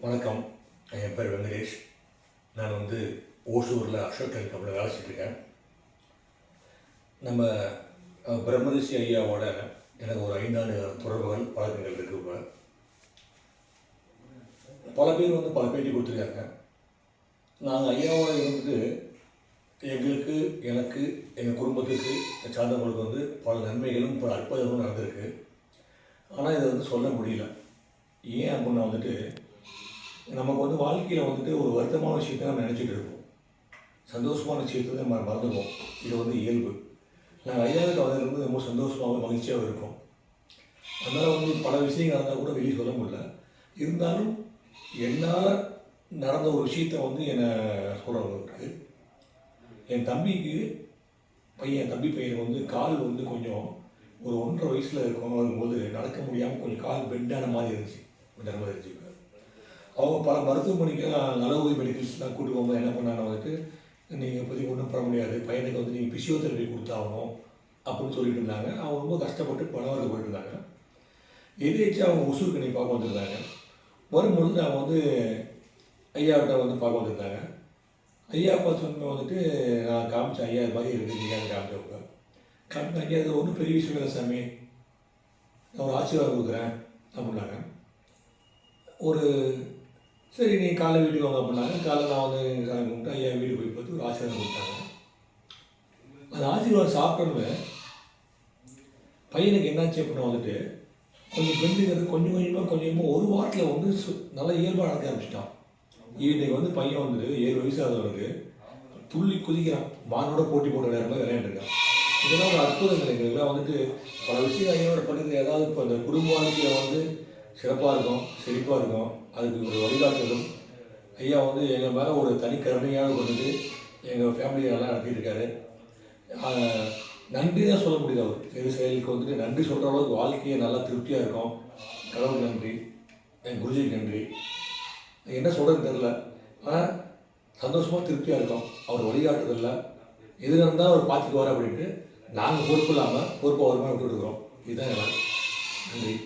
வணக்கம். என் பேர் வெங்கடேஷ். நான் வந்து ஓசூரில் அசோக் கம்பெனியில் வேலை செஞ்சுருக்கேன். நம்ம பிரம்மரிஷி ஐயாவோட எனக்கு ஒரு ஐந்தாண்டு தொடர்புகள் பழக்கங்கள் இருக்கு இப்போ. பல பேர் வந்து பல பேட்டி கொடுத்துருக்காங்க. நாங்கள் ஐயாவோட இருந்து எங்களுக்கு எனக்கு எங்கள் குடும்பத்துக்கு சார்ந்தவங்களுக்கு வந்து பல நன்மைகளும் பல அற்புதங்களும் நடந்திருக்கு. ஆனால் இதை வந்து சொல்ல முடியல. ஏன் அப்படின்னா வந்துட்டு நமக்கு வந்து வாழ்க்கையில் வந்துட்டு ஒரு வருத்தமான விஷயத்தை நம்ம நினச்சிட்டு இருப்போம். சந்தோஷமான விஷயத்தை நம்ம மறந்துடுவோம். இது வந்து இயல்பு. நாங்கள் ஐயாவுக்கு வந்ததுலேருந்து ரொம்ப சந்தோஷமாகவும் மகிழ்ச்சியாகவும் இருக்கும். அதனால் வந்து பல விஷயங்கள் இருந்தால் கூட வெளியே சொல்ல முடியல. இருந்தாலும் என்னால் நடந்த ஒரு விஷயத்த வந்து என்னை சொல்கிறவங்களுக்கு என் தம்பிக்கு பையன் தம்பி பையன் வந்து கால் வந்து கொஞ்சம் ஒரு ஒன்றரை வயசில் இருக்கும் வரும்போது நடக்க முடியாமல் கொஞ்சம் கால் பெண்டான மாதிரி இருந்துச்சு. கொஞ்சம் நேரமாக இருந்துச்சு அவங்க பல மருத்துவமனைக்கெல்லாம் உதவி மெடிக்கல்ஸ்லாம் கூட்டு போகும்போது என்ன பண்ணாங்க வந்துட்டு நீங்கள் இப்போதைக்கு ஒன்றும் பண்ண முடியாது பையனுக்கு வந்து நீங்கள் பிசியோதெரபி கொடுத்தாகணும் அப்படின்னு சொல்லிட்டு இருந்தாங்க. அவங்க ரொம்ப கஷ்டப்பட்டு பணம் போயிட்டு இருந்தாங்க. எதிர்த்து அவங்க ஒசூருக்கு நீ பார்க்க வந்திருந்தாங்க. வரும்பொழுது அவங்க வந்து ஐயாவிட்ட வந்து பார்க்க வந்திருந்தாங்க. ஐயா அப்பா சொன்ன வந்துட்டு நான் காமிச்சேன் ஐயா இது மாதிரி இருக்குது நீங்கள் காமிச்சவங்க காமிச்சேன் ஐயா அது ஒன்றும் பெரிய விஷயம் இல்லை சாமி. நான் ஒரு ஆசீர்வாதம் கொடுக்குறேன். அப்படின்னாங்க. ஒரு சரி நீ காலை வீட்டுக்கு வாங்க அப்படின்னாங்க. காலைல நான் வந்து சாமி கும்பிட்டு ஐயா வீட்டுக்கு போய் பார்த்து ஒரு ஆசீர்வாதம் கொடுத்தாங்க. அந்த ஆசீர்வாதம் சாப்பிட்டோன்னு பையனுக்கு என்னாச்சு அப்படின்னு வந்துட்டு கொஞ்சம் பெண்டுங்கிறது கொஞ்சம் கொஞ்சமாக கொஞ்சம் கொஞ்சமாக ஒரு வாரத்தில் வந்து சு- நல்லா இயல்பாக நடக்க ஆரம்பிச்சிட்டான். இன்னைக்கு வந்து பையன் வந்துட்டு ஏழு வயசு ஆகுறவனுக்கு துள்ளி குதிக்கிறான். மானோட போட்டி போட்டு விளையாடுற மாதிரி விளையாண்டுருக்கான். இதெல்லாம் ஒரு அற்புதங்கள் எங்களுக்குலாம் வந்துட்டு பல விஷயம் ஐயோட பண்ணுறது ஏதாவது இப்போ இந்த குடும்ப வாழ்க்கையில் வந்து சிறப்பாக இருக்கும் செழிப்பாக இருக்கும். அதுக்கு ஒரு வழிகாட்டுதலும் ஐயா வந்து எங்கள் மேலே ஒரு தனி கருணையாக கொண்டு எங்கள் ஃபேமிலியை நல்லா நடத்திட்டு இருக்காரு நன்றி தான் சொல்ல முடியுது அவர் எது செயலுக்கு வந்துட்டு நன்றி சொல்கிற அளவுக்கு வாழ்க்கையை நல்லா திருப்தியாக இருக்கும். கடவுள் நன்றி. என் குருஜிக்கு நன்றி. என்ன சொல்கிறதுன்னு தெரில ஆனால் சந்தோஷமாக திருப்தியாக இருக்கும். அவர் வழிகாட்டுதல்ல எது நடந்தால் அவர் பார்த்துக்குவார் அப்படின்ட்டு நாங்கள் பொறுப்பு இல்லாமல் பொறுப்பு அவருமே விட்டுருக்குறோம் இதுதான் எல்லாம் நன்றி.